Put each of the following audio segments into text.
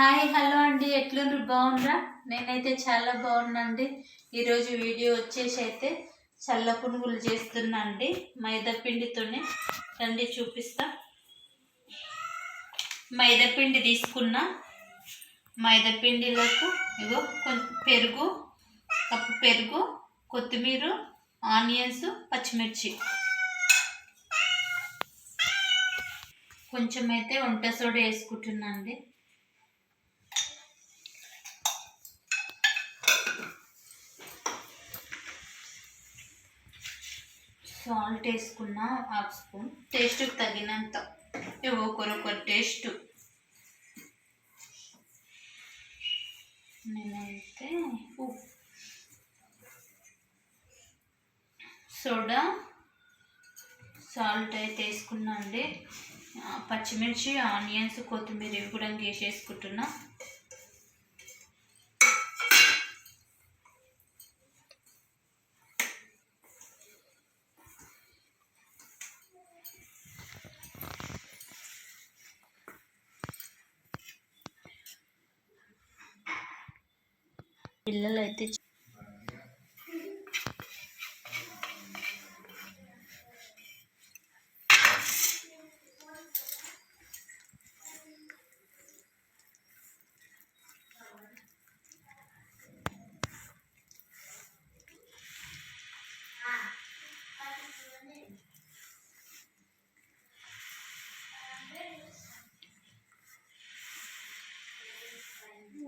Hi hello అండి. ఎట్లుండ్రు? బాగుండ్రా? నేనైతే చాలా బాగున్నాండి. ఈరోజు వీడియో వచ్చేసి అయితే చల్ల పునుగులు చేస్తున్నా అండి మైదాపిండితోనే రండి చూపిస్తా. మైదాపిండి తీసుకున్నా. మైదాపిండిలకు ఇగో కొంచెం పెరుగు కప్పు పెరుగు కొత్తిమీర ఆనియన్స్ పచ్చిమిర్చి. కొంచెం అయితే వంట సోడా వేసుకుంటున్నా అండి సాల్ట్ వేసుకున్న హాఫ్ స్పూన్. టేస్ట్కి తగినంత. ఇవి ఒకరొకరు టేస్ట్. నేనైతే ఉప్పు. సోడా. సాల్ట్ అయితే వేసుకున్నా అండి. పచ్చిమిర్చి ఆనియన్స్ కొత్తిమీర ఇవి కూడా వేసేసుకుంటున్నా. పిల్లలు అయితే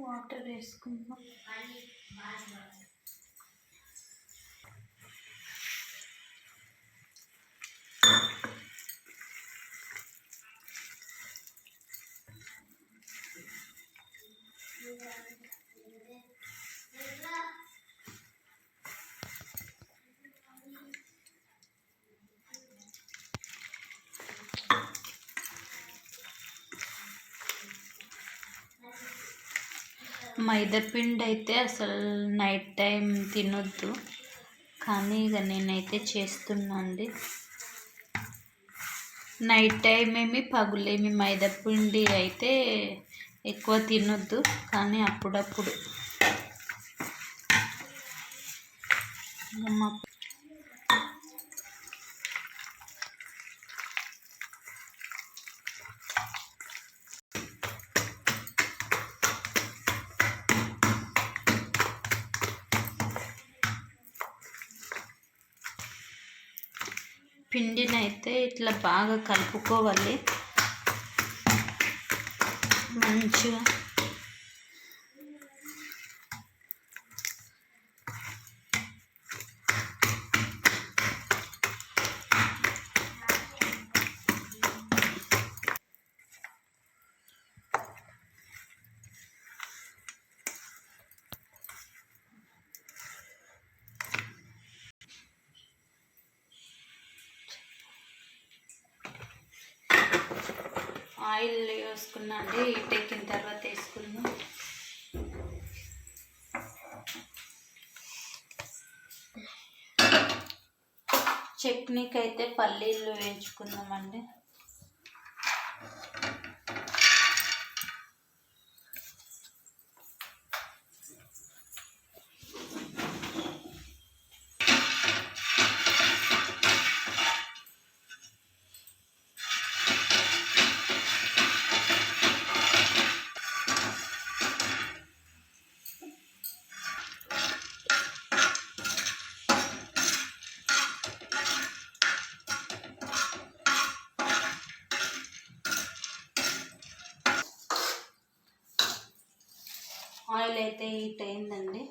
వాటర్ వేసుకుందాం. Thank you. మైదాపిండి అయితే అసలు నైట్ టైం తినొద్దు. కానీ ఇక నేనైతే చేస్తున్నా అండి నైట్ టైం ఏమి పగులేమి మైదాపిండి అయితే ఎక్కువ తినొద్దు. కానీ అప్పుడప్పుడు. మా పిండిని అయితే ఇట్లా బాగా కలుపుకోవాలి. మంచిగా ఆయిల్ వేసుకున్నా అండి హీట్ ఎక్కిన తర్వాత వేసుకున్నాం చట్నీకి అయితే పల్లీలు వేయించుకుందామండి. ఆయిల్ అయితే హీట్ అయిందండి.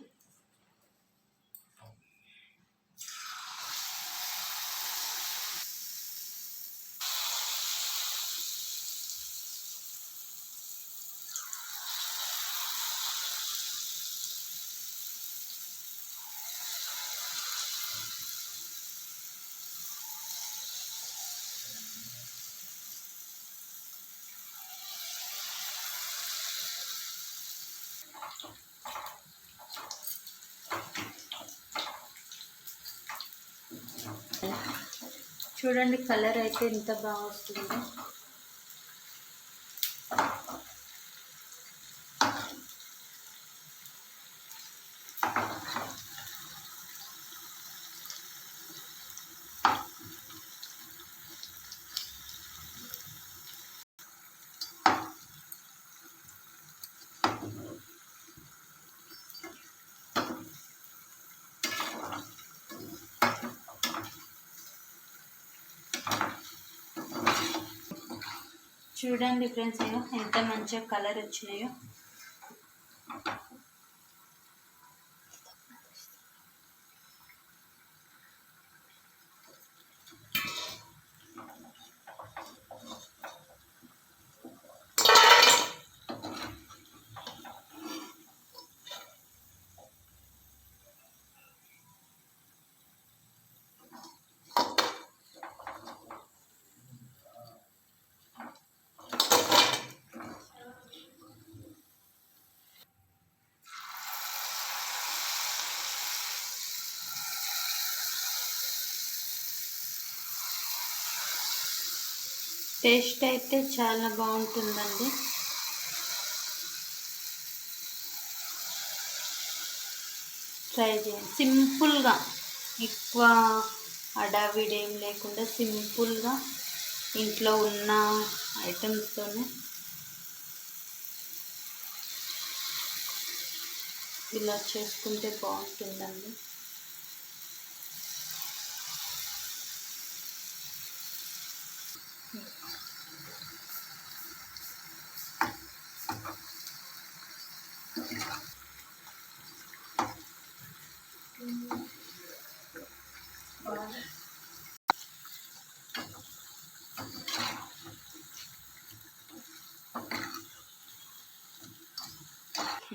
చూడండి కలర్ అయితే ఎంత బాగా వస్తుందో. చూడండి ఫ్రెండ్స్ ఎంత మంచిగా కలర్ వచ్చినాయో. టేస్ట్ అయితే చాలా బాగుంటుందండి. ట్రై చేయండి. సింపుల్గా ఎక్కువ అడావిడేం లేకుండా సింపుల్గా ఇంట్లో ఉన్న ఐటమ్స్తోనే ఇలా చేసుకుంటే బాగుంటుందండి.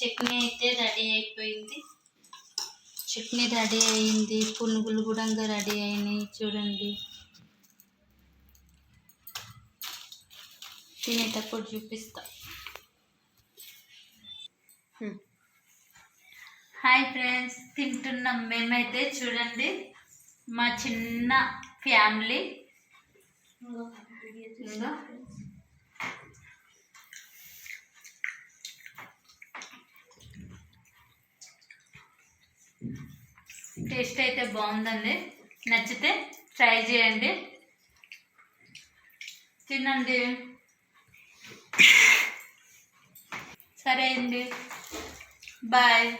చట్నీ అయితే రెడీ అయిపోయింది. చట్నీ రెడీ అయింది. పునుగులు కూడా రెడీ అయినాయి. చూడండి. తినేటప్పుడు చూపిస్తా. హాయ్ ఫ్రెండ్స్ తింటున్నాం మేమైతే. చూడండి. మా చిన్న ఫ్యామిలీ. టేస్ట్ అయితే బాగుందండి. నచ్చితే ట్రై చేయండి. తినండి. సరే అండి. బాయ్.